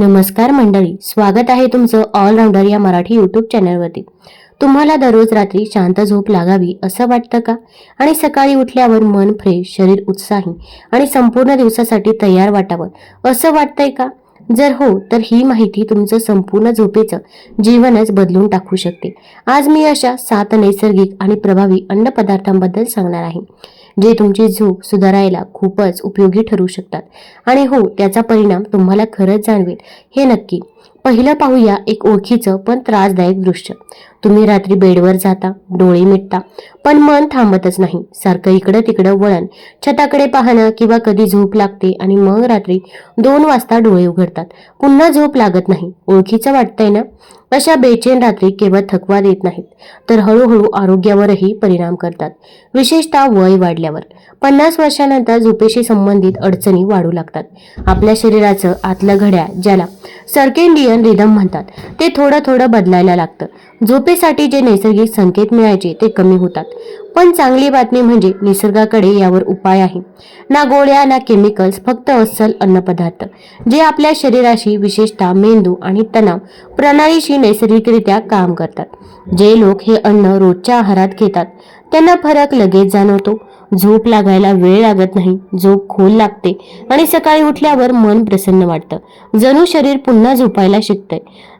नमस्कार मंडळी स्वागत आहे तुमचं ऑलराऊंडर या मराठी यूट्यूब चॅनलवरती तुम्हाला दररोज रात्री शांत झोप लागावी असं वाटतं का? आणि सकाळी उठल्यावर मन फ्रेश शरीर उत्साही आणि संपूर्ण दिवसासाठी तयार वाटावं असं वाटतंय का? जर हो तर ही माहिती तुमचं संपूर्ण झोपेचं जीवनच बदलून टाकू शकते. आज मी अशा सात नैसर्गिक आणि प्रभावी अन्नपदार्थांबद्दल सांगणार आहे. जे तुमची झोप सुधारायला खूपच उपयोगी ठरू शकतात. आणि हो त्याचा परिणाम तुम्हाला खरंच जाणवेल. हे नक्की. पहिलं पाहूया एक ओळखीचं पण त्रासदायक दृश्य. तुम्ही रात्री बेडवर जाता डोळे मिटता पण मन थांबतच नाही. सारखं इकडं तिकडं वळण छताकडे पाहणं किंवा कधी झोप लागते आणि मग रात्री दोन वाजता डोळे उघडतात. पुन्हा झोप लागत नाही. ओळखीचं वाटतंय ना? अशा बेचैन रात्री केवळ थकवा देत नाहीत तर हळूहळू आरोग्यावरही परिणाम करतात. विशेषतः वय वाढल्यावर. पन्नास वर्षानंतर झोपेशी संबंधित अडचणी वाढू लागतात. आपल्या शरीराचं आतलं घड्याळ ज्याला सर्केंडियन रिदम म्हणतात ते थोडं थोडं बदलायला लागतं. झोपेसाठी जे नैसर्गिक संकेत मिळायचे ते कमी होतात. पण चांगली बातमी म्हणजे निसर्गाकडे यावर उपाय आहे. ना गोळ्या ना केमिकल्स फक्त अस्सल अन्नपदार्थ जे आपल्या शरीराशी विशेषतः मेंदू आणि तणाव प्रणालीशी नैसर्गिकरित्या काम करतात. जे लोक हे अन्न रोजच्या आहारात घेतात त्यांना फरक लगेच जाणवतो. झोप लागायला वेळ लागत नाही झोप खोल लागते आणि सकाळी उठल्यावर मन प्रसन्न वाटतं. जणू शरीर पुन्हा झोपायला शिकतंय.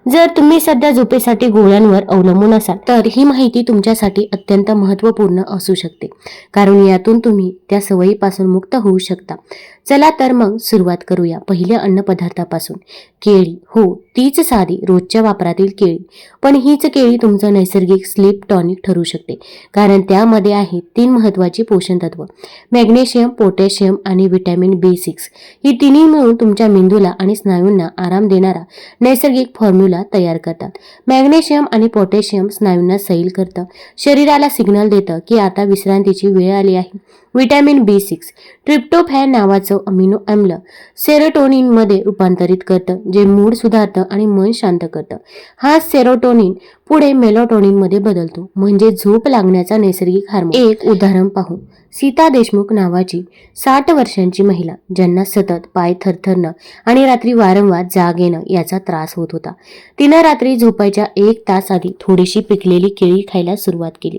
जर तुम्ही सध्या झोपेसाठी गोळ्यांवर अवलंबून असाल तर ही माहिती तुमच्यासाठी अत्यंत महत्त्वपूर्ण असू शकते. कारण यातून तुम्ही त्या सवयीपासून मुक्त होऊ शकता. चला तर मग सुरुवात करूया पहिल्या अन्नपदार्थापासून. केळी हो तीच साधी रोजच्या वापरातील केळी. पण हीच केळी तुमचं नैसर्गिक स्लीप टॉनिक ठरू शकते कारण त्यामध्ये आहेत तीन महत्त्वाची पोषण तत्व मॅग्नेशियम पोटॅशियम आणि व्हिटॅमिन बी सिक्स. ही तिन्ही मिळून तुमच्या मेंदूला आणि स्नायूंना आराम देणारा नैसर्गिक फॉर्म्युला तयार करतात. मॅग्नेशियम आणि पोटॅशियम स्नायूंना सैल करतं. शरीराला सिग्नल देतं की आता विश्रांतीची वेळ आली आहे. Vitamin B six. ट्रिप्टोफॅन नावाचं अमिनो आम्ल सेरोटोनिनमध्ये रूपांतरित करतं जे मूड सुधारतं आणि मन शांत करतं. हा सेरोटोनिन पुढे मेलोटोनिनमध्ये बदलतो म्हणजे झोप लागण्याचा नैसर्गिक हार्मोन. एक उदाहरण पाहू. सीता देशमुख नावाची साठ वर्षांची महिला ज्यांना सतत पाय थरथरणं आणि रात्री वारंवार जाग येणं याचा त्रास होत होता. तिनं रात्री झोपायच्या एक तास आधी थोडीशी पिकलेली केळी खायला सुरुवात केली.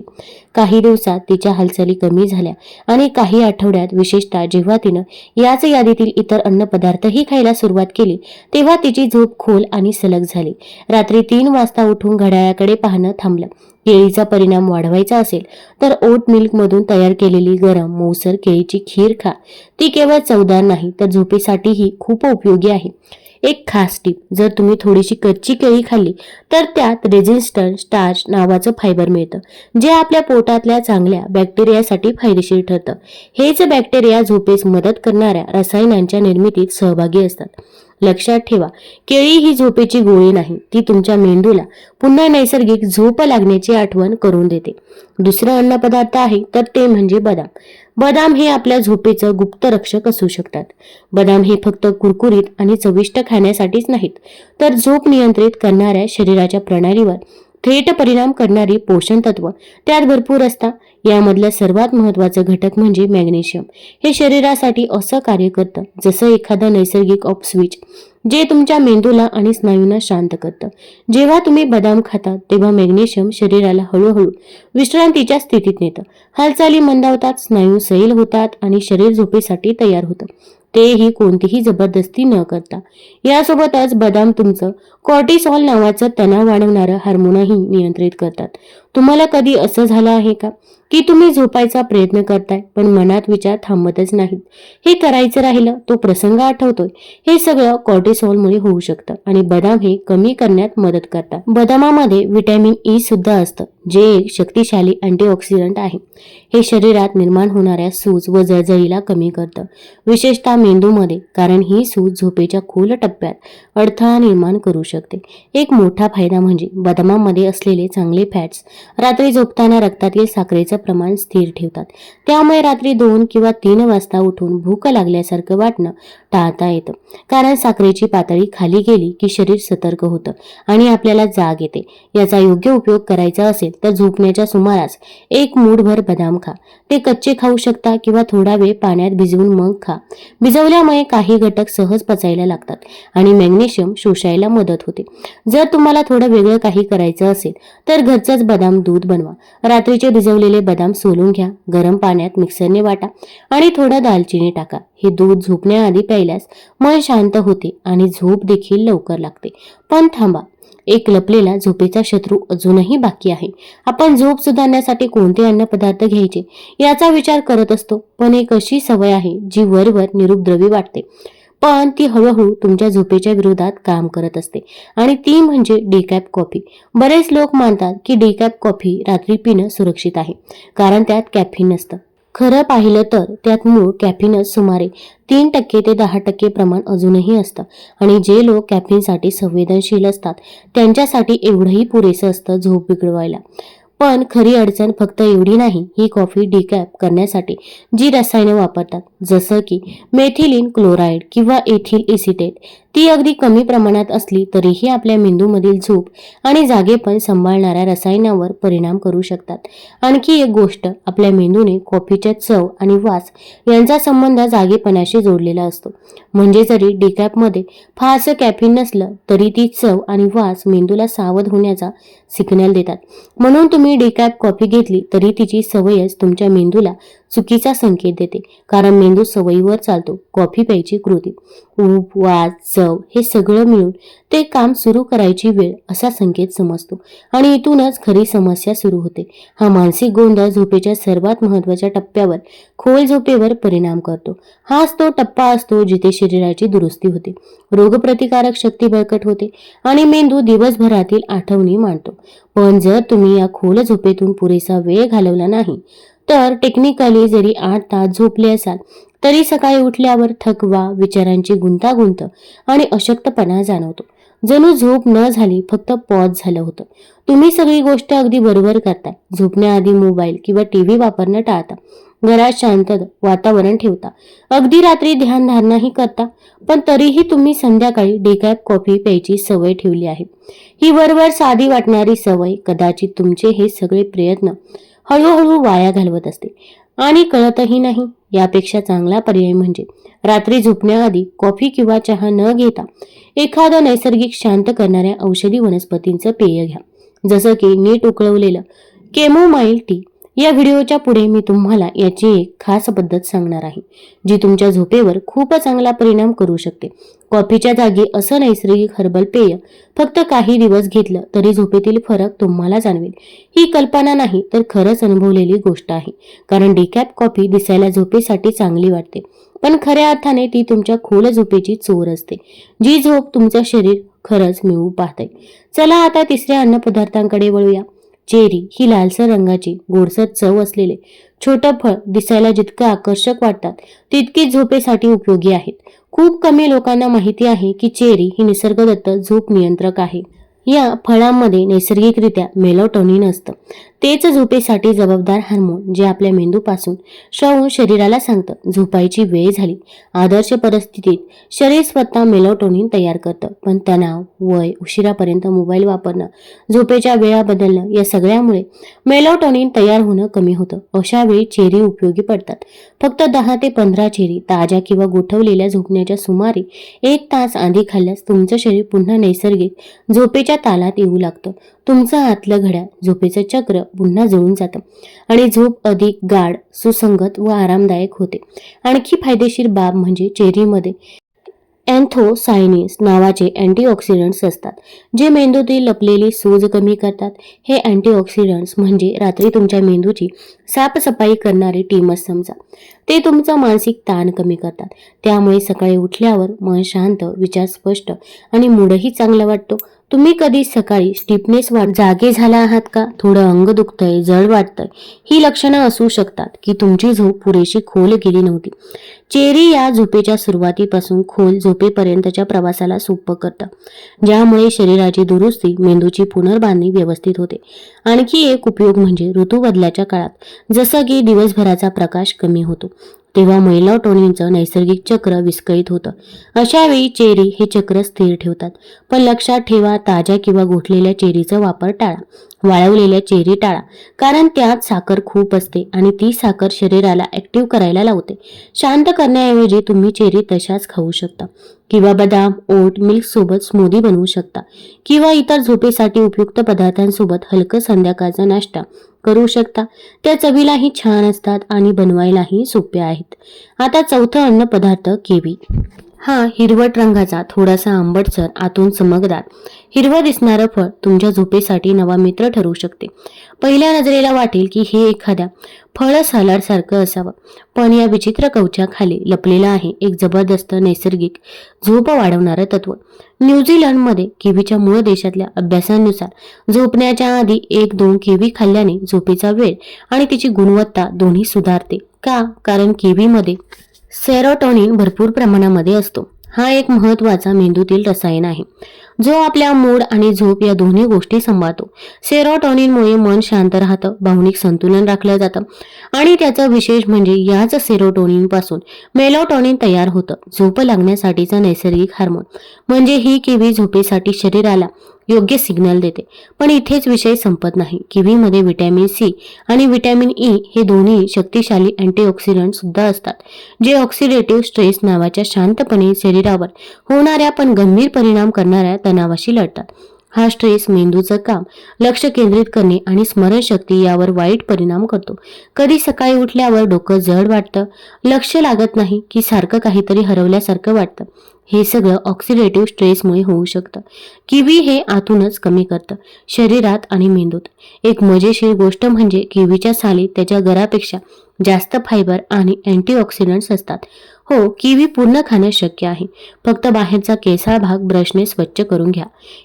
काही दिवसात तिच्या हालचाली कमी झाल्या आणि काही आठवड्यात विशेषतः जेव्हा तिनं याच यादीतील इतर अन्नपदार्थही खायला सुरुवात केली. तेव्हा तिची झोप खोल आणि सलग झाली. रात्री तीन वाजता उठून घड्याळाकडे पाहणं थांबलं. केळीचा परिणाम वाढवायचा असेल तर ओट मिल्कमधून तयार केलेली गरम मऊसर केळीची खीर खा. ती केवळ चवदार नाही तर झोपेसाठीही खूप उपयोगी आहे. एक खास टीप जर तुम्ही थोडीशी कच्ची केळी खाल्ली तर त्यात रेझिस्टंट स्टार्च नावाचं फायबर मिळतं जे आपल्या पोटातल्या चांगल्या बॅक्टेरियासाठी फायदेशीर ठरतं. हेच बॅक्टेरिया झोपेस मदत करणाऱ्या रसायनांच्या निर्मितीत सहभागी असतात. लक्षात ठेवा. केळी ही झोपेची गोळी नाही ती तुमच्या मेंदूला पुन्हा नैसर्गिक झोप लागण्याची आठवण करून देते. दुसरं अन्नपदार्थ आहे तर ते म्हणजे बदाम. बदाम हे आपल्या झोपेचं गुप्त रक्षक असू शकतात. बदाम हे फक्त कुरकुरीत आणि चविष्ट खाण्यासाठीच नाहीत तर झोप नियंत्रित करणाऱ्या शरीराच्या प्रणालीवर थेट परिणाम करणारी पोषण तत्व त्यात भरपूर असतात. यामधलं सर्वात महत्वाचं घटक म्हणजे मॅग्नेशियम. हे शरीरासाठी असं कार्य करतं जसं एखादं नैसर्गिक ऑफ स्विच जे तुमच्या मेंदूला आणि स्नायूंना शांत करतं. जेव्हा तुम्ही बदाम खाता तेव्हा मॅग्नेशियम शरीराला हळूहळू विश्रांतीच्या स्थितीत नेतं. हालचाली मंदावतात स्नायू सैल होतात आणि शरीर झोपेसाठी तयार होतं. तेही कोणतीही जबरदस्ती न करता. यासोबतच बदाम तुमचं कॉर्टिसॉल नावाचं तणाव वाढवणारं हार्मोनही नियंत्रित करतात. तुम्हाला कधी असं झालं आहे का? की तुम्ही झोपायचा प्रयत्न करताय पण मनात विचार थांबतच नाहीत. हे करायचं राहिलं तो प्रसंग आठवतोय. हे सगळं कॉर्टिसॉलमुळे होऊ शकतं आणि बदाम हे कमी करण्यात मदत करतात. बदामामध्ये व्हिटॅमिन ई सुद्धा असतं जे एक शक्तिशाली अँटीऑक्सिडंट आहे. हे शरीरात निर्माण होणाऱ्या सूज व जळजळीला कमी करतं. विशेषतः मेंदूमध्ये कारण ही सूज झोपेच्या खोल टप्प्यात अडथळा निर्माण करू शकते. एक मोठा फायदा म्हणजे बदामामध्ये असलेले चांगले फॅट्स रात्री झोपताना रक्तातील साखरेचं प्रमाण स्थिर ठेवतात. त्यामुळे रात्री दोन किंवा तीन वाजता उठून भूक लागल्यासारखं वाटणं टाळता येतं. कारण साखरेची पातळी खाली गेली की शरीर सतर्क होतं आणि आपल्याला जाग येते. याचा योग्य उपयोग करायचा असेल तर झोपण्याच्या सुमारास एक मूठभर बदाम खा. ते कच्चे खाऊ शकता किंवा थोडा वेळ पाण्यात भिजवून मग खा. भिजवल्यामुळे काही घटक सहज पचायला लागतात आणि मॅग्नेशियम शोषायला मदत होते. जर तुम्हाला थोडं वेगळं काही करायचं असेल तर घरचंच बदाम दूध बनवा. रात्रीचे भिजवलेले बदाम सोलून घ्या. गरम पाण्यात मिक्सरने वाटा आणि थोडं दालचिनी टाका. हे दूध झोपण्याआधी प्यायल्यास मन शांत होते आणि झोप देखील लवकर लागते. पण थांबा. एक लपलेला झोपेचा शत्रू अजूनही बाकी आहे. आपण झोप सुधारण्यासाठी कोणते अन्नपदार्थ घ्यायचे? याचा विचार करत असतो. पण एक अशी सवय आहे जी वरवर निरुपद्रवी वाटते. पण ती हळूहळू तुमच्या झोपेच्या विरोधात काम करत असते. आणि ती म्हणजे डेकॅप कॉफी बरेच लोक मानतात की डेकॅप कॉफी रात्री पिणं सुरक्षित आहे. कारण त्यात कॅफिन नसतं. खरं पाहिलं तर त्यात मूळ कॅफिनच सुमारे तीन टक्के ते दहा टक्के प्रमाण अजूनही असतं. आणि जे लोक कॅफिनसाठी संवेदनशील असतात त्यांच्यासाठी एवढंही पुरेसं असतं झोप बिघडवायला. पण खरी अडचण फक्त एवढी नाही ही कॉफी डिकॅप करण्यासाठी जी रसायने वापरतात जसं की मेथिलिन क्लोराईड किंवा एथिल एसिटेट ती अगदी कमी प्रमाणात असली तरीही आपल्या मेंदूमधील झोप आणि जागेपण सांभाळणाऱ्या रसायनावर परिणाम करू शकतात. आणखी एक गोष्ट आपल्या मेंदूने कॉफीच्या चव आणि वास यांचा संबंध जागेपणाशी जोडलेला असतो. म्हणजे जरी डिकॅपमध्ये फारसं कॅफिन नसलं तरी ती चव आणि वास मेंदूला सावध होण्याचा सिग्नल देतात. म्हणून तुम्ही डिकॅप कॉफी घेतली तरी तिची सवयच तुमच्या मेंदूला चुकीचा संकेत देते. कारण मेंदू सवयीवर चालतो. कॉफी प्यायची कृती. ऊब वाद चव हे सगळं मिळून ते काम सुरू करायची वेळ असा संकेत समजतो. आणि इथूनच खरी समस्या सुरू होते. हा मानसिक गोंधळ झोपेच्या सर्वात महत्त्वाच्या टप्प्यावर खोल झोपेवर परिणाम करतो. हाच तो टप्पा असतो जिथे शरीराची दुरुस्ती होते. रोगप्रतिकारक शक्ती बळकट होते आणि मेंदू दिवसभरातील आठवणी मांडतो. पण जर तुम्ही या खोल झोपेतून पुरेसा वेळ घालवला नाही तर टेक्निकली जरी आठ तास झोपले असाल तरी सकाळी उठल्यावर थकवा विचारांची गुंतागुंत आणि अशक्तपणा जाणवतो. जणू झोप न झाली फक्त पॉज झालं होतं. तुम्ही सगळी गोष्ट अगदी बरोबर करता झोपण्याआधी मोबाईल किंवा टीव्ही वापरणं टाळता. घरात शांत वातावरण ठेवता. अगदी रात्री ध्यानधारणाही करता पण तरीही तुम्ही संध्याकाळी डेकॅप कॉफी प्यायची सवय ठेवली आहे. ही वरवर साधी वाटणारी सवय कदाचित तुमचे हे सगळे प्रयत्न हळूहळू वाया घालवत असते. आणि कळतही नाही यापेक्षा चांगला पर्याय म्हणजे रात्री झोपण्याआधी कॉफी किंवा चहा न घेता एखादं नैसर्गिक शांत करणाऱ्या औषधी वनस्पतींचं पेय घ्या. जसं की नीट उकळवलेलं केमोमाईल टी या व्हिडिओच्या पुढे मी तुम्हाला याची एक खास पद्धत सांगणार आहे जी तुमच्या झोपेवर खूप चांगला परिणाम करू शकते. कॉफीच्या जागी असं नैसर्गिक हर्बल पेय फक्त काही दिवस घेतलं तरी झोपेतील फरक तुम्हाला जाणवेल. ही कल्पना नाही तर खरंच अनुभवलेली गोष्ट आहे कारण डिकॅप कॉफी दिसायला झोपेसाठी चांगली वाटते पण खऱ्या अर्थाने ती तुमच्या खोल झोपेची चोर असते जी झोप तुमचं शरीर खरंच मिळवू पाहते. चला आता तिसऱ्या अन्नपदार्थांकडे वळूया. चेरी ही लालसर रंगाची गोडसर चव असलेले छोटं फळ दिसायला जितकं आकर्षक वाटतात तितकी झोपेसाठी उपयोगी आहेत. खूप कमी लोकांना माहिती आहे की चेरी ही निसर्गदत्त झोप नियंत्रक आहे. या फळांमध्ये नैसर्गिकरित्या मेलोटोनिन असतं. तेच झोपेसाठी जबाबदार हार्मोन जे आपल्या मेंदूपासून श्रवून शरीराला सांगतं. झोपायची वेळ झाली. आदर्श परिस्थितीत शरीर स्वतः मेलोटोनिन तयार करतं. पण तणाव वय उशिरापर्यंत मोबाईल वापरणं झोपेच्या वेळा बदलणं या सगळ्यामुळे मेलोटोनिन तयार होणं कमी होतं. अशा वेळी चेरी उपयोगी पडतात. फक्त दहा ते पंधरा चेरी ताज्या किंवा गोठवलेल्या झोपण्याच्या सुमारे एक तास आधी खाल्ल्यास तुमचं शरीर पुन्हा नैसर्गिक झोपेच्या तालात येऊ लागतं. तुमचं आतलं घड्या झोपेचं चक्र पुन्हा जुळून जातं. आणि झोप अधिक गाढ सुसंगत व आरामदायक होते. आणखी फायदेशीर बाब म्हणजे चेरीमध्ये अँथोसायनिन्स नावाचे अँटीऑक्सिडंट्स असतात जे मेंदूतील लपलेली सूज कमी करतात. हे अँटीऑक्सिडंट्स म्हणजे रात्री तुमच्या मेंदूची साफसफाई करणारी टीमच समजा. ते तुमचा मानसिक ताण कमी करतात. त्यामुळे सकाळी उठल्यावर मन शांत विचार स्पष्ट आणि मूडही चांगला वाटतो. तुम्ही कधी सकाळी स्टिफनेस जागे झाला आहात का? थोडं अंग दुखतंय जड वाटतंय. ही लक्षणं असू शकतात की तुमची झोप पुरेशी खोल गेली नव्हती. चेरी या झोपेच्या सुरुवातीपासून खोल झोपेपर्यंतच्या प्रवासाला सोपं करतं ज्यामुळे शरीराची दुरुस्ती मेंदूची पुनर्बांधणी व्यवस्थित होते. आणखी एक उपयोग म्हणजे ऋतू बदलाच्या काळात जसं की दिवसभराचा प्रकाश कमी होतो. तेव्हा महिला मेलाटोनिनचं नैसर्गिक चक्र विस्कळीत होतं. अशा वेळी चेरी हे चक्र स्थिर ठेवतात. पण लक्षात ठेवा ताज्या किंवा गोठलेल्या चेरीचा वापर टाळा. वाळवलेल्या चेरी टाळा. कारण त्यात साखर खूप असते आणि ती साखर शरीराला ऍक्टिव्ह करायला लावते. शांत करण्याऐवजी तुम्ही चेरी तशाच खाऊ शकता. किंवा बदाम ओट मिल्क सोबत स्मूदी बनवू शकता. किंवा इतर झोपेसाठी उपयुक्त पदार्थांसोबत हलकं संध्याकाळचा नाश्ता. करू शकता. त्या चवीलाही छान असतात आणि बनवायलाही सोप्या आहेत. आता चौथं अन्न पदार्थ केवी हा हिरवट रंगाचा थोडासा आंबटसर आतून चमकदार. हिरवं दिसणारं फळ तुमच्या झोपेसाठी नवा मित्र ठरू शकते. पहिल्या नजरेला वाटेल की हे एखाद्या फळ सालाडसारखं असावं. पण या विचित्र कवचाखाली लपलेलं आहे एक जबरदस्त नैसर्गिक झोप वाढवणारं तत्व. न्यूझीलंडमध्ये किवीच्या मूळ देशातल्या अभ्यासानुसार झोपण्याच्या आधी एक दोन किवी खाल्ल्याने झोपेचा वेळ आणि तिची गुणवत्ता दोन्ही सुधारते. का? कारण किवीमध्ये सेरोटोनिन भरपूर प्रमाणामध्ये असतो. हा एक महत्त्वाचा मेंदूतील रसायन आहे. जो आपल्या मूड आणि झोप या दोन्ही गोष्टी सांभाळतो. सेरोटॉनिनमुळे मन शांत राहतं भावनिक संतुलन राखलं जातं आणि त्याचं विशेष म्हणजे याच सेरोटोनिनपासून तयार होतं. झोप लागण्यासाठीचा नैसर्गिक हार्मोन म्हणजे ही किवी झोपेसाठी शरीराला योग्य सिग्नल देते. पण इथेच विषय संपत नाही. किवीमध्ये व्हिटॅमिन सी आणि व्हिटॅमिन ई हे दोन्ही शक्तिशाली अँटीऑक्सिडंट सुद्धा असतात जे ऑक्सिडेटिव्ह स्ट्रेस नावाच्या शांतपणे शरीरावर होणाऱ्या पण गंभीर परिणाम करणाऱ्या तणावाशी लढतात. हा स्ट्रेस मेंदूचं काम लक्ष केंद्रित करणे आणि स्मरणशक्ती यावर वाईट परिणाम करतो. कधी सकाळी उठल्यावर डोकं जड वाटतं लक्ष लागत नाही की सारखं काहीतरी हरवल्यासारखं वाटतं. हे सगळं ऑक्सिडेटिव्ह स्ट्रेसमुळे होऊ शकतं. किवी हे आतूनच कमी करतं शरीरात आणि मेंदूत. एक मजेशीर गोष्ट म्हणजे किवीच्या साली त्याच्या गरापेक्षा जास्त फायबर आणि अँटीऑक्सिडंट्स असतात. हो किवी पूर्ण खाणं शक्य आहे. फक्त बाहेरचा केसाळ भाग ब्रशने स्वच्छ करून घ्या.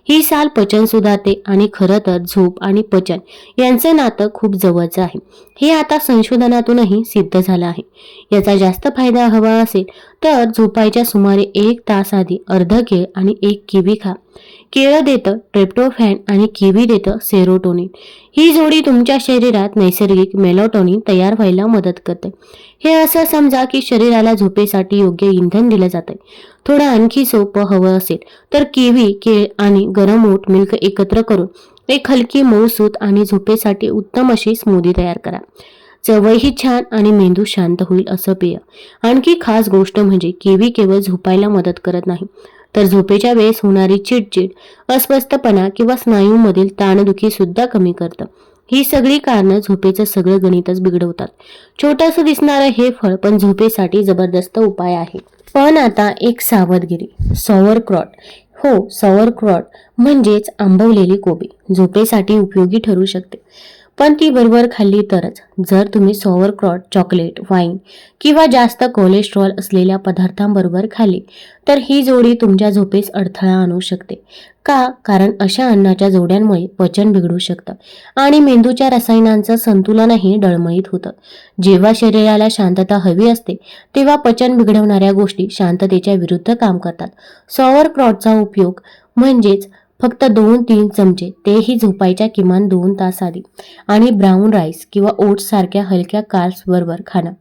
ही साल पचन सुधारते आणि खरं तर झोप आणि पचन यांचं नातं खूप जवळचं आहे. हे आता संशोधनातूनही सिद्ध झालं आहे. याचा जास्त फायदा हवा असेल तर झोपायच्या सुमारे एक तास आधी अर्ध केळ आणि एक किवी खा. केळं देतं ट्रेप्टोफॅन आणि किवी देतं सेरोटोनिन. ही जोडी तुमच्या शरीरात नैसर्गिक मेलोटोनिन तयार व्हायला मदत करते. हे असं समजा की शरीराला झोपेसाठी योग्य इंधन दिलं जातं थोडं आणखी सोपं हवं असेल तर किवी केळ आणि गरम ओट मिल्क एकत्र करून एक हलकी मऊसूत आणि झोपेसाठी उत्तम अशी स्मूदी तयार करा. चवही छान आणि मेंदू शांत होईल असं पेय. आणखी खास गोष्ट म्हणजे केवी केवळ झोपायला मदत करत नाही. तर झोपेच्या वेळेस होणारी चिडचिड अस्वस्थपणा किंवा स्नायूमधील ताणदुखी सुद्धा कमी करतं. ही सगळी कारणं झोपेचं सगळं गणितच बिघडवतात. छोटंसं दिसणारं हे फळ पण झोपेसाठी जबरदस्त उपाय आहे. पण आता एक सावधगिरी सॉवर क्रॉट हो सॉवर क्रॉट म्हणजेच आंबवलेली कोबी. झोपेसाठी उपयोगी ठरू शकते. पण ती बरोबर खाल्ली तरच. जर तुम्ही सॉवर क्रॉट चॉकलेट वाईन किंवा जास्त कोलेस्ट्रॉल असलेल्या पदार्थांबरोबर खाल्ली तर ही जोडी तुमच्या झोपेस अडथळा आणू शकते. का? कारण अशा अन्नाच्या जोड्यांमुळे पचन बिघडू शकतं आणि मेंदूच्या रसायनांचं संतुलनही डळमळीत होतं. जेव्हा शरीराला शांतता हवी असते तेव्हा पचन बिघडवणाऱ्या गोष्टी शांततेच्या विरुद्ध काम करतात. सॉवर क्रॉटचा उपयोग म्हणजेच फक्त दोन तीन चमचे तेही झोपायच्या किमान दोन तास आधी. आणि ब्राऊन राईस किंवा ओट्स सारख्या हलक्या कार्ब्सबरोबर खाणं.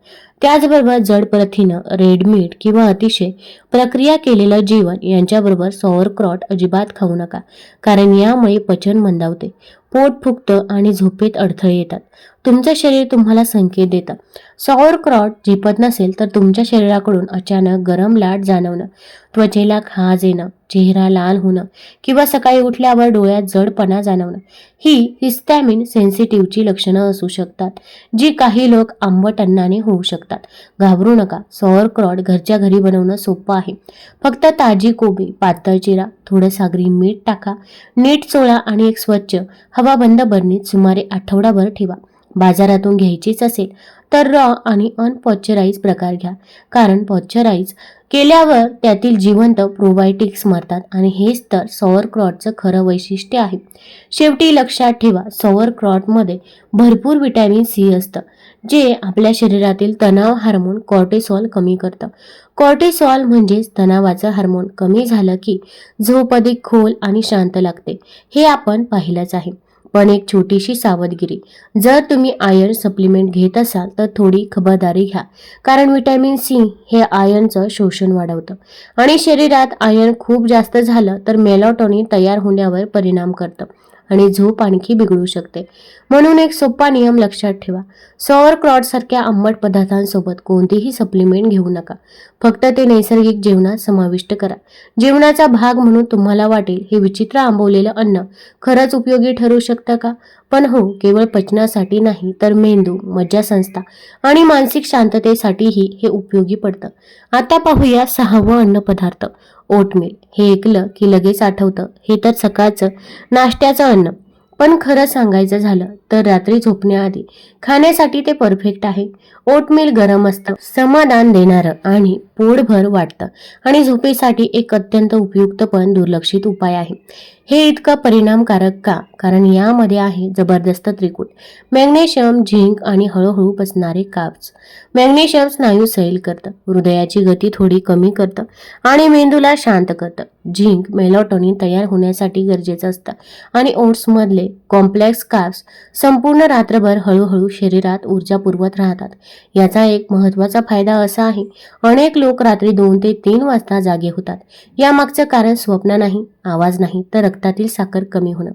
त्याचबरोबर जड प्रथिनं रेड मीठ किंवा अतिशय प्रक्रिया केलेलं जेवण यांच्याबरोबर सॉवरक्रॉट अजिबात खाऊ नका. कारण यामुळे पचन मंदावते. पोट फुगतं आणि झोपेत अडथळे येतात. तुमचं शरीर तुम्हाला संकेत देतं. सॉरक्रॉट झेपत नसेल तर तुमच्या शरीराकडून अचानक गरम लाट जाणवणं त्वचेला खाज येणं चेहरा लाल होणं किंवा सकाळी उठल्यावर डोळ्यात जडपणा जाणवणं ही हिस्टॅमिन सेन्सिटिव्हची लक्षणं असू शकतात जी काही लोक आंबट अन्नाने होऊ शकतात. घाबरू नका सॉवर क्रॉट घरच्या घरी बनवणं सोपं आहे. फक्त ताजी कोबी पातळ चिरा थोडं सागरी मीठ टाका. नीट चोळा आणि एक स्वच्छ हवाबंद बरणीत सुमारे आठवडाभर ठेवा. बाजारातून घ्यायचीच असेल तर रॉ आणि अनपॉच्चराईज प्रकार घ्या. कारण पॉश्चराईज केल्यावर त्यातील जिवंत प्रोबायोटिक्स मरतात आणि हेच तर सॉवर क्रॉटचं खरं वैशिष्ट्य आहे. शेवटी लक्षात ठेवा सॉवर क्रॉटमध्ये भरपूर विटॅमिन सी असतं जे आपल्या शरीरातील तणाव हार्मोन कॉर्टेसॉल कमी करतं. कॉर्टेसॉल म्हणजेच तणावाचं हार्मोन कमी झालं की झोप अधिक खोल आणि शांत लागते. हे आपण पाहिलंच आहे. पण एक छोटीशी सावधगिरी. जर तुम्ही आयर्न सप्लिमेंट घेत असाल तर थोडी खबरदारी घ्या. कारण विटॅमिन सी हे आयर्नचं शोषण वाढवतं. आणि शरीरात आयर्न खूप जास्त झालं तर मेलॉटॉनिन तयार होण्यावर परिणाम करतं. आणि झोप आणखी बिघडू शकते. म्हणून एक सोपा नियम लक्षात ठेवा. सौर क्रॉड सारख्या आंबट पदार्थांसोबत कोणतीही सप्लिमेंट घेऊ नका. फक्त ते नैसर्गिक जेवणात समाविष्ट करा. जेवणाचा भाग म्हणून तुम्हाला वाटेल हे विचित्र आंबवलेलं अन्न खरंच उपयोगी ठरू शकतं का? पण हो केवळ पचनासाठी नाही तर मेंदू मज्जासंस्था आणि मानसिक शांततेसाठीही हे उपयोगी पडतं. आता पाहूया सहावं अन्न पदार्थ ओटमील. हे ऐकलं की लगेच आठवतं. हे तर सकाळचं नाश्त्याचं अन्न. पण खरं सांगायचं झालं तर रात्री झोपण्याआधी खाण्यासाठी ते परफेक्ट आहे. ओटमील गरम असतं समाधान देणारं आणि पोटभर वाटतं. आणि झोपेसाठी एक अत्यंत उपयुक्त पण दुर्लक्षित उपाय आहे. हे इतकं परिणामकारक का? कारण यामध्ये आहे जबरदस्त त्रिकूट. मॅग्नेशियम झिंक आणि हळूहळू पचणारे काप्स मॅग्नेशियम स्नायू सैल करतं हृदयाची गती थोडी कमी करतं आणि मेंदूला शांत करतं. झिंक मेलॉटोनिन तयार होण्यासाठी गरजेचं असतं आणि ओट्समधले कॉम्प्लेक्स काप्स संपूर्ण रात्रभर हळूहळू शरीरात ऊर्जा पुरवत राहतात. याचा एक महत्त्वाचा फायदा असा आहे अनेक लोक रात्री दोन ते तीन वाजता जागे होतात. यामागचं कारण स्वप्न नाही आवाज नाही तर रक्तातील साखर कमी होणं.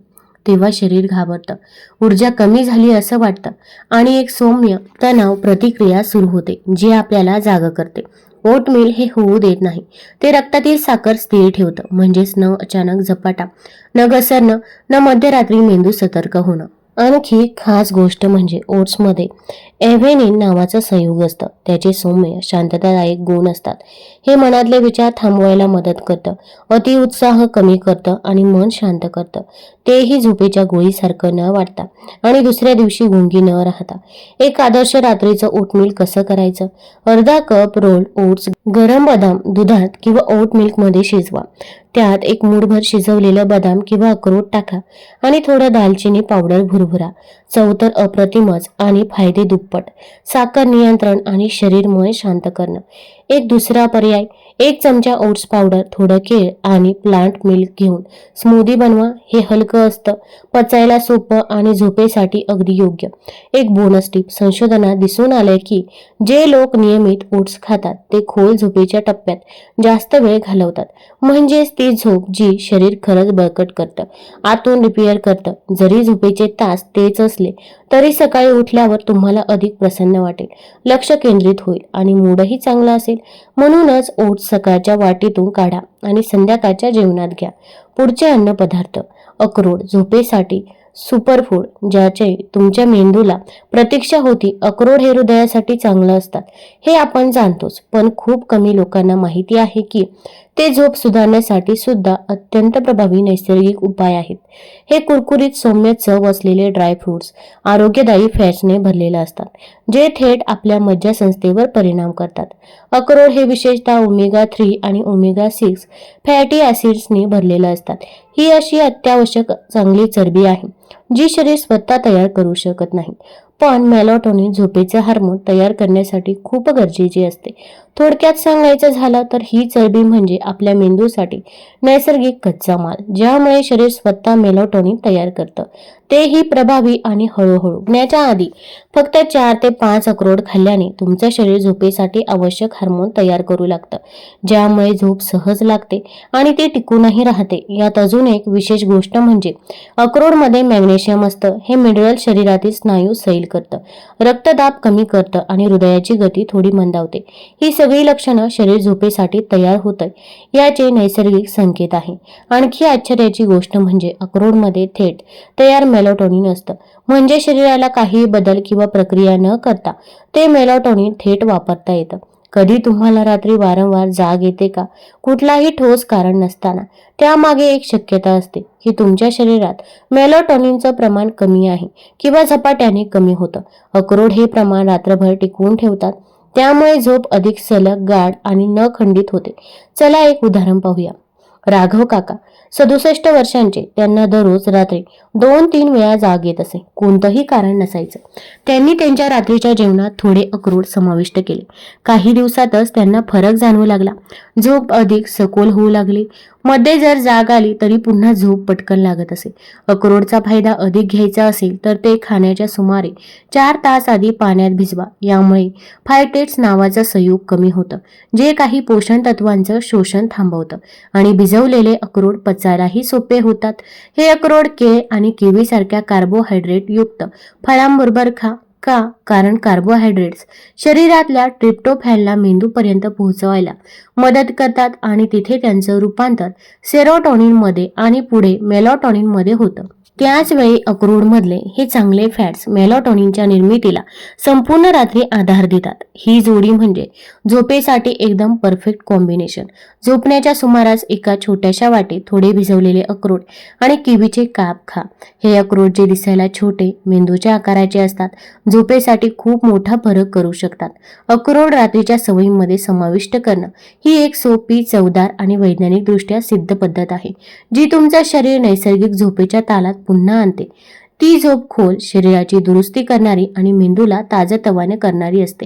तेव्हा शरीर घाबरतं. ऊर्जा कमी झाली असं वाटतं. आणि एक सौम्य तणाव प्रतिक्रिया सुरू होते जे आपल्याला जाग करते. ओटमील हे होऊ देत नाही. ते रक्तातील साखर स्थिर ठेवतं म्हणजेच न अचानक झपाटा न घसरणं न मध्यरात्री मेंदू सतर्क होणं. आणखी खास गोष्ट म्हणजे ओट्समध्ये एव्हेनिन नावाचं संयुग असतं. त्याचे सौम्य शांततादायक गुण असतात. हे मनातले विचार थांबवायला मदत करतं. अतिउत्साह कमी करतं आणि मन शांत करतं. तेही झोपेच्या गोळीसारखं न वाटता आणि दुसऱ्या दिवशी गुंगी न राहता. एक आदर्श रात्रीचं ओटमिल्क कसं करायचं? अर्धा कप रोल ओट्स गरम बदाम दुधात किंवा ओट मिल्कमध्ये शिजवा. त्यात एक मूठभर शिजवलेलं बदाम किंवा अक्रोड टाका आणि थोडं दालचिनी पावडर भुरभुरा. चव तर अप्रतिमच आणि फायदे दुप्पट साखर नियंत्रण आणि शरीरमुळे शांत करणं. एक दुसरा पर्याय. एक चमचा ओट्स पावडर थोडं केळ आणि प्लांट मिल्क घेऊन स्मूदी बनवा. हे हलकं असतं. पचायला सोपं आणि झोपेसाठी अगदी योग्य. एक बोनस टिप संशोधनात दिसून आलंय की जे लोक नियमित ओट्स खातात ते खोल झोपेच्या टप्प्यात जास्त वेळ घालवतात. म्हणजेच ती झोप जी शरीर खरंच बळकट करतं आतून रिपेअर करतं. जरी झोपेचे तास तेच असले तरी सकाळी उठल्यावर तुम्हाला अधिक प्रसन्न वाटेल. लक्ष केंद्रित होईल आणि मूडही चांगला असेल. म्हणूनच ओट्स सकाळच्या वाटीतून काढा आणि संध्याकाळच्या जेवणात घ्या. पुढचे अन्न पदार्थ अक्रोड झोपेसाठी सुपरफूड ज्याचे तुमच्या मेंदूला प्रतीक्षा होती अक्रोड हे हृदयासाठी चांगलं असतात. हे आपण जाणतोच पण खूप कमी लोकांना माहिती आहे की ते झोप सुधारण्यासाठी सुद्धा अत्यंत प्रभावी नैसर्गिक उपाय आहेत. हे कुरकुरीत सौम्य चव असलेले ड्रायफ्रुट्स आरोग्यदायी फॅट्सने भरलेले असतात जे थेट आपल्या मज्जासंस्थेवर परिणाम करतात. अक्रोड हे विशेषतः ओमेगा थ्री आणि ओमेगा सिक्स फॅटी ऍसिड्सने भरलेलं असतात. ही अशी अत्यावश्यक चांगली चरबी आहे जी शरीर स्वतः तयार करू शकत नाही. पण मेलॉटोनिन झोपेचे हार्मोन तयार करण्यासाठी खूप गरजेची असते. थोडक्यात सांगायचं झालं तर ही चरबी म्हणजे आपल्या मेंदूसाठी नैसर्गिक कच्चा माल ज्यामुळे शरीर स्वतः मेलॉटोनिन तयार करतं. तेही प्रभावी आणि हळूहळू. उठण्याच्या आधी फक्त चार ते पाच अक्रोड खाल्ल्याने तुमचं शरीर झोपेसाठी आवश्यक हार्मोन तयार करू लागतं. ज्यामुळे झोप सहज लागते आणि ते टिकूनही राहते. यात अजून एक विशेष गोष्ट म्हणजे अक्रोडमध्ये मॅग्नेशियम असतं. हे मिनरल शरीरातील स्नायू सैल करतं. रक्तदाब कमी करतं आणि हृदयाची गती थोडी मंदावते. ही सगळी लक्षणं शरीर झोपेसाठी तयार होतं याचे नैसर्गिक संकेत आहे. आणखी आश्चर्याची गोष्ट म्हणजे अक्रोडमध्ये थेट तयार मेलाटोनिन असतं. म्हणजे शरीराला काही बदल किंवा प्रक्रिया न करता ते मेलाटोनिन थेट वापरता येतं. कधी तुम्हाला रात्री वारंवार जाग येते का? कुठलाही ठोस कारण नसताना त्यामागे एक शक्यता असते की तुमच्या शरीरात मेलोटोनिनचं प्रमाण कमी आहे किंवा झपाट्याने कमी होतं. अक्रोड हे प्रमाण रात्रभर टिकवून ठेवतात. त्यामुळे झोप अधिक सलग गाढ आणि न खंडित होते. चला एक उदाहरण पाहूया. राघव काका सदुसष्ट वर्षांचे त्यांना दररोज रात्री दोन तीन वेळा जाग येत असे. कोणतंही कारण नसायचं. त्यांनी त्यांच्या रात्रीच्या जेवणात थोडे अक्रोड समाविष्ट केले. काही दिवसातच त्यांना फरक जाणवू लागला. झोप अधिक सखोल होऊ लागली. मध्ये जर जाग आली तरी पुन्हा झोप पटकन लागत असे. अक्रोडचा फायदा अधिक घ्यायचा असेल तर ते खाण्याच्या सुमारे चार तास आधी पाण्यात भिजवा. यामुळे फायटेट्स नावाचं संयुग कमी होतं. जे काही पोषण तत्वांचं शोषण थांबवतं. आणि भिजवलेले अक्रोड पचायलाही सोपे होतात. हे अक्रोड केळ आणि किवी सारख्या कार्बोहायड्रेट युक्त फळांबरोबर खा. का? कारण कार्बोहायड्रेट्स शरीरातल्या ट्रिप्टोफॅनला मेंदूपर्यंत पोहोचवायला मदत करतात आणि तिथे त्यांचं रूपांतर सेरोटॉनिनमध्ये आणि पुढे मेलॉटॉनिनमध्ये होतं. त्याच वेळी अक्रोडमधले हे चांगले फॅट्स मेलॉटॉनिनच्या निर्मितीला संपूर्ण रात्री आधार देतात. ही जोडी म्हणजे झोपेसाठी एकदम परफेक्ट कॉम्बिनेशन. झोपण्याच्या सुमारास एका छोट्याशा वाटेत थोडे भिजवलेले अक्रोड आणि किवीचे काप खा. हे अक्रोड जे दिसायला छोटे मेंदूच्या आकाराचे असतात झोपेसाठी खूप मोठा फरक करू शकतात. अक्रोड रात्रीच्या सवयींमध्ये समाविष्ट करणं ही एक सोपी चवदार आणि वैज्ञानिकदृष्ट्या सिद्ध पद्धत आहे जी तुमचं शरीर नैसर्गिक झोपेच्या तालात पुन्हा आणते. ती झोप खोल शरीराची दुरुस्ती करणारी आणि मेंदूला ताजतवाने करणारी असते.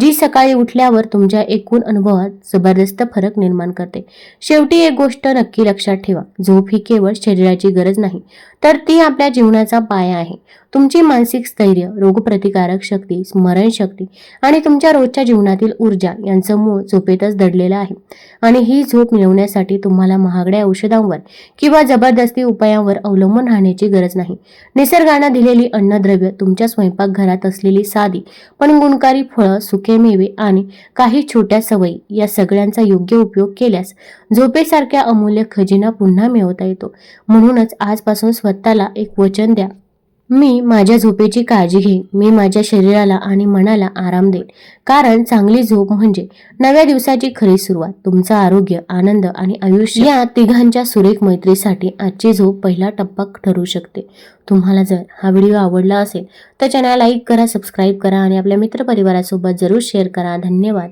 जी सकाळी उठल्यावर तुमच्या एकूण अनुभवात जबरदस्त फरक निर्माण करते. शेवटी एक गोष्ट नक्की लक्षात ठेवा. झोप ही केवळ शरीराची गरज नाही तर ती आपल्या जीवनाचा पाया आहे. तुमची मानसिक स्थैर्य रोगप्रतिकारक शक्ती स्मरणशक्ती आणि तुमच्या रोजच्या जीवनातील ऊर्जा यांचं मूळ झोपेतच दडलेलं आहे. आणि ही झोप मिळवण्यासाठी तुम्हाला महागड्या औषधांवर किंवा जबरदस्ती उपायांवर अवलंबून राहण्याची गरज नाही. निसर्गानं दिलेली अन्नद्रव्य तुमच्या स्वयंपाकघरात असलेली साधी पण गुणकारी फळं सुके मेवे आणि काही छोट्या सवयी या सगळ्यांचा योग्य उपयोग केल्यास झोपेसारख्या अमूल्य खजिना पुन्हा मिळवता येतो. म्हणूनच आजपासून स्वतःला एक वचन द्या. मी माझ्या झोपेची काळजी घेईन. मी माझ्या शरीराला आणि मनाला आराम देईन. कारण चांगली झोप म्हणजे नव्या दिवसाची खरी सुरुवात. तुमचं आरोग्य आनंद आणि आयुष्य या तिघांच्या सुरेख मैत्रीसाठी आजची झोप पहिला टप्पा ठरू शकते. तुम्हाला जर हा व्हिडिओ आवडला असेल तर चॅनल लाईक करा सबस्क्राईब करा आणि आपल्या मित्रपरिवारासोबत जरूर शेअर करा. धन्यवाद.